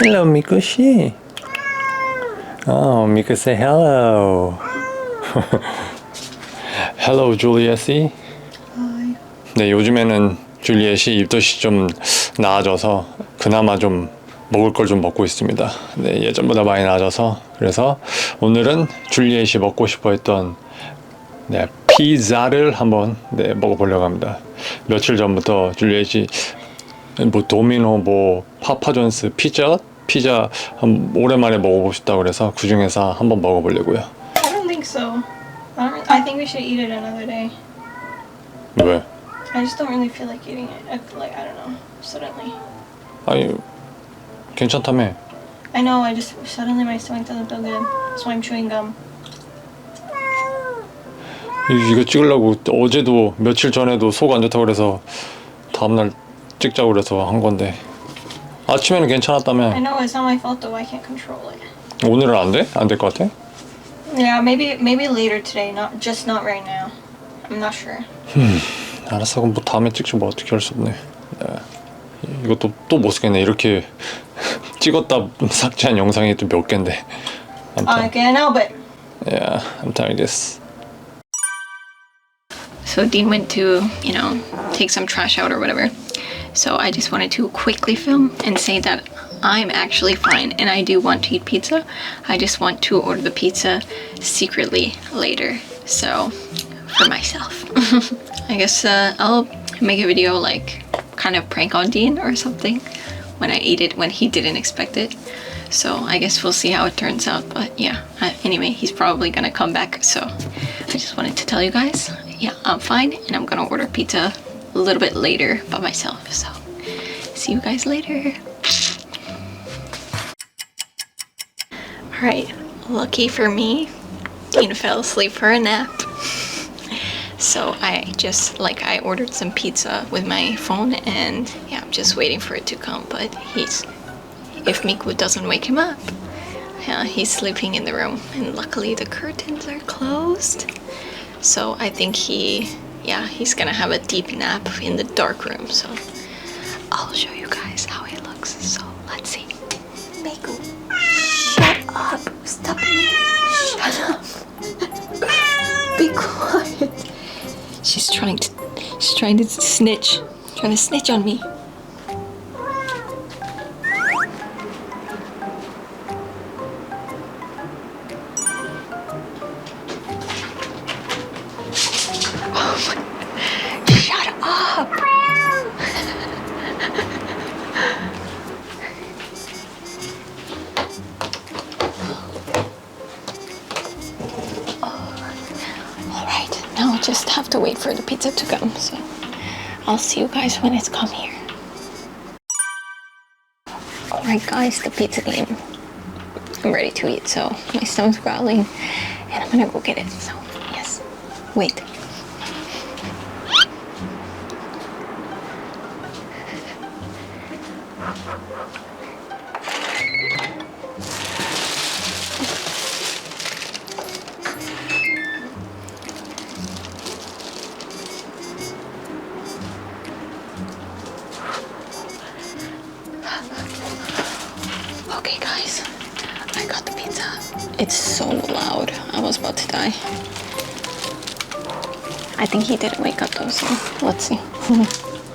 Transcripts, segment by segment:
Hello, Mikushi. Oh, Miku say hello. hello, Juliet이. 네, 요즘에는 줄리엣이 입덧이 좀 나아져서 그나마 좀 먹을 걸 좀 먹고 있습니다. 네, 예전보다 많이 나아져서 그래서 오늘은 줄리엣이 먹고 싶어 했던 네, 피자를 한번 네, 먹어보려고 합니다. 며칠 전부터 줄리엣이 뭐 도미노, 뭐 파파존스 피자, 피자 한 오랜만에 먹어보고 싶다고 그래서 그 중에서 한번 먹어보려고요. I don't think so. I, don't, I think we should eat it another day. 왜? I just don't really feel like eating it. I feel like I don't know. Suddenly. 아니 괜찮다며. I know. I just suddenly my stomach doesn't feel good, so I'm chewing gum. 이- 이거 찍으려고 어제도 며칠 전에도 속 안 좋다고 그래서 다음날 찍자고 그래서 한 건데 아침에는 I 괜찮았다며 know it's not my fault though. I can't control it. 오늘은 안 돼? 안 될 것 같아? Yeah, maybe maybe later today. Not just not right now. I'm not sure. 알았어 그럼 뭐 다음에 찍지 뭐 어떻게 할 수 없네 네. 이것도 또 못 쓰겠네 이렇게 찍었다 삭제한 영상이 또 몇 개인데 I 아무튼 can't help it. yeah I'm tired of this So Dean went to, you know, take some trash out or whatever. So I just wanted to quickly film and say that I'm actually fine and I do want to eat pizza. I just want to order the pizza secretly later. So for myself. I guess uh, I'll make a video like kind of prank on Dean or something when I eat it when he didn't expect it. So I guess we'll see how it turns out. But yeah, uh, anyway, he's probably gonna come back. So I just wanted to tell you guys, yeah, I'm fine, and I'm gonna order pizza a little bit later by myself. So see you guys later. All right, lucky for me, Dean fell asleep for a nap. So I just like I ordered some pizza with my phone and yeah, I'm just waiting for it to come. But he's if Miku doesn't wake him up, yeah, he's sleeping in the room. And luckily the curtains are closed. So I think he yeah, he's gonna have a deep nap in the dark room. So I'll show you guys how he looks. So let's see. Miku, shut up. Stop it. Shut up. Be quiet. She's trying to she's trying to snitch. Trying to snitch on me. Just have to wait for the pizza to come, so I'll see you guys when it's come here. Alright guys, the pizza came. I'm ready to eat, so my stomach's growling and I'm gonna go get it. So yes. Wait. Okay, guys, I got the pizza. It's so loud. I was about to die. I think he didn't wake up though, so let's see.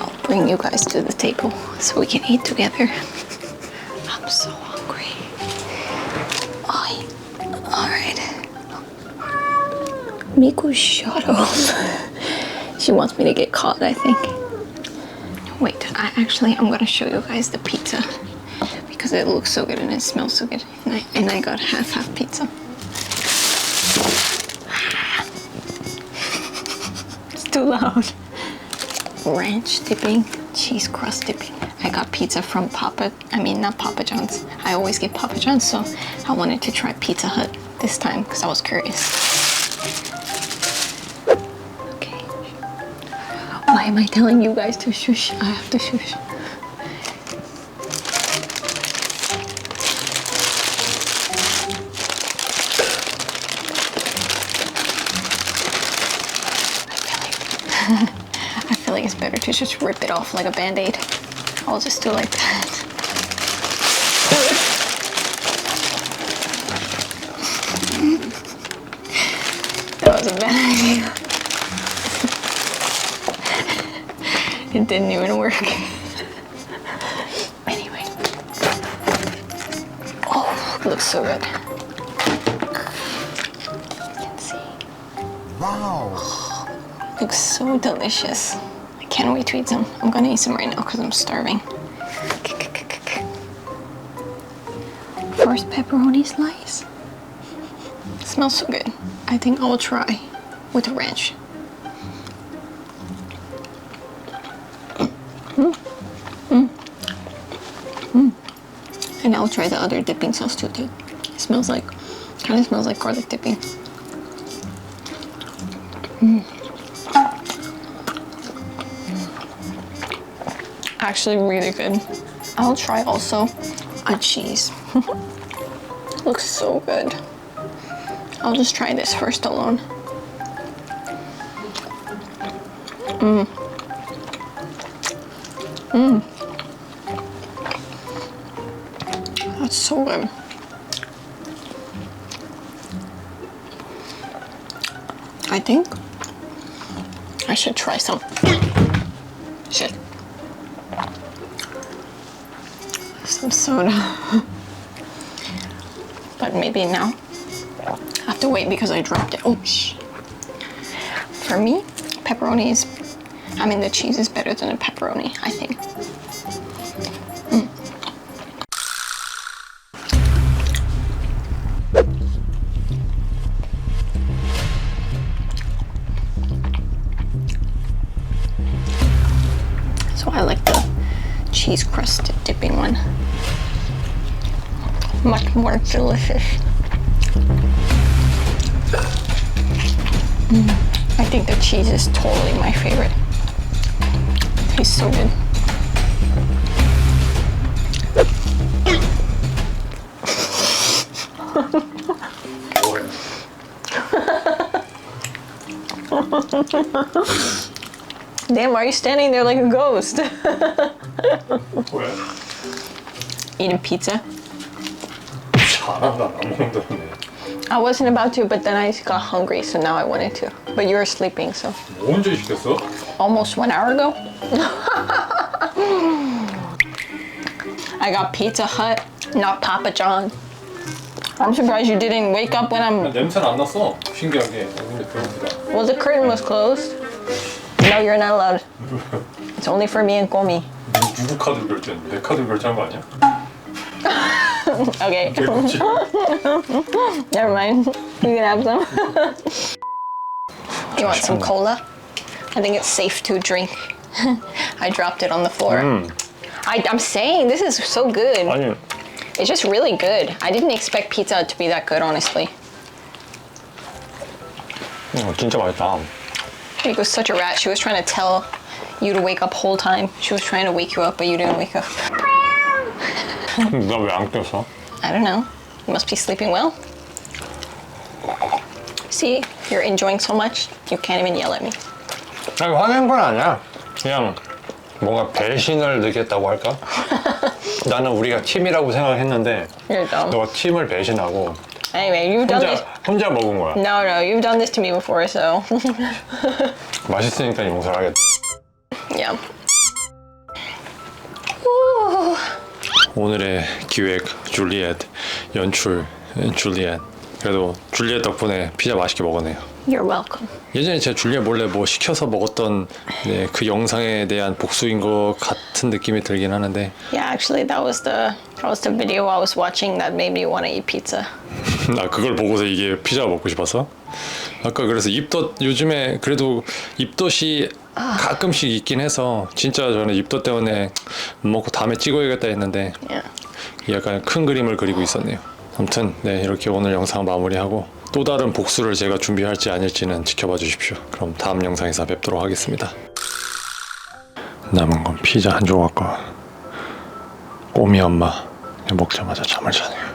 I'll bring you guys to the table so we can eat together. I'm so hungry. I, all right. Miku, shut up. she wants me to get caught, I think. Wait, I actually I'm gonna show you guys the pizza because it looks so good and it smells so good. And I, and I got half half pizza. it's too loud. Ranch dipping, cheese crust dipping. I got pizza from Papa. I mean not Papa John's. I always get Papa John's, so I wanted to try Pizza Hut this time because I was curious. Okay. Why am I telling you guys to shush? I have to shush. To just rip it off like a band-aid. I'll just do like that. that was a bad idea. it didn't even work. anyway. Oh, it looks so good. You can see. Wow. Looks so delicious. I can't wait to eat some. I'm gonna eat some right now because I'm starving. First pepperoni slice. smells so good. I think I'll try with a ranch. Mm. Mm. Mm. And I'll try the other dipping sauce too. It smells like, kind of smells like garlic dipping. Actually really good. I'll try also a cheese. Looks so good. I'll just try this first alone. Mmm. Mmm. That's so good. I think I should try some. Some soda. but maybe now. I have to wait because I dropped it. Oh, shh. For me, pepperoni is, I mean, the cheese is better than a pepperoni, I think. Mm. So I like cheese crust dipping one. Much more delicious. Mm, I think the cheese is totally my favorite. It Tastes so good. Damn, why are you standing there like a ghost? 왜? Eating pizza. 잘한다 안 먹는다네 I wasn't about to, but then I got hungry, so now I wanted to. But you were sleeping, so 뭐 언제 시켰어? almost one hour ago. I got Pizza Hut, not Papa John. I'm surprised you didn't wake up when I'm. 냄새는 안 났어 신기하게 근데 배고프다 Well, the curtain was closed. No, you're not allowed. It's only for me and Komi. 누- 누구 카드 결제했는데? 내 카드 결제한 거 아니야? Okay, 개구치 never mind. You can have some. you want some cola? I think it's safe to drink. I dropped it on the floor. I, I'm saying this is so good. 아니 It's just really good. I didn't expect pizza to be that good, honestly. 어, 진짜 맛있다 It was such a rat. She was trying to tell you to wake up whole time. She was trying to wake you up, but you didn't wake up. 나 왜 안 깼어? I don't know. You must be sleeping well. See, you're enjoying so much, you can't even yell at me. 아니 화낸 건 아니야 그냥 뭔가 배신을 느꼈다고 할까? 나는 우리가 팀이라고 생각했는데 You're dumb. 너가 팀을 배신하고 Anyway, you've done this. 혼자 혼자 먹은 거야 No, no, you've done this to me before, so 맛있으니까 용서를 하겠다 yeah. Ooh. 오늘의 기획 줄리엣 연출 줄리엣 그래도 줄리엣 덕분에 피자 맛있게 먹었네요 You're welcome. 예전에 제가 줄리엣 몰래 뭐 시켜서 먹었던 네, 그 영상에 대한 복수인 것 같은 느낌이 들긴 하는데 Yeah, actually, that was the that was the video I was watching that made me want to eat pizza. 나 그걸 보고서 이게 피자 먹고 싶었어? 아까 그래서 입덧 요즘에 그래도 입덧이 가끔씩 있긴 해서 진짜 저는 입덧 때문에 못 먹고 다음에 찍어야겠다 했는데 Yeah. 약간 큰 그림을 그리고 있었네요. 아무튼 네 이렇게 오늘 영상 마무리하고 또 다른 복수를 제가 준비할지 아닐지는 지켜봐 주십시오. 그럼 다음 영상에서 뵙도록 하겠습니다. 남은 건 피자 한 조각과 꼬미 엄마 먹자마자 잠을 자네요.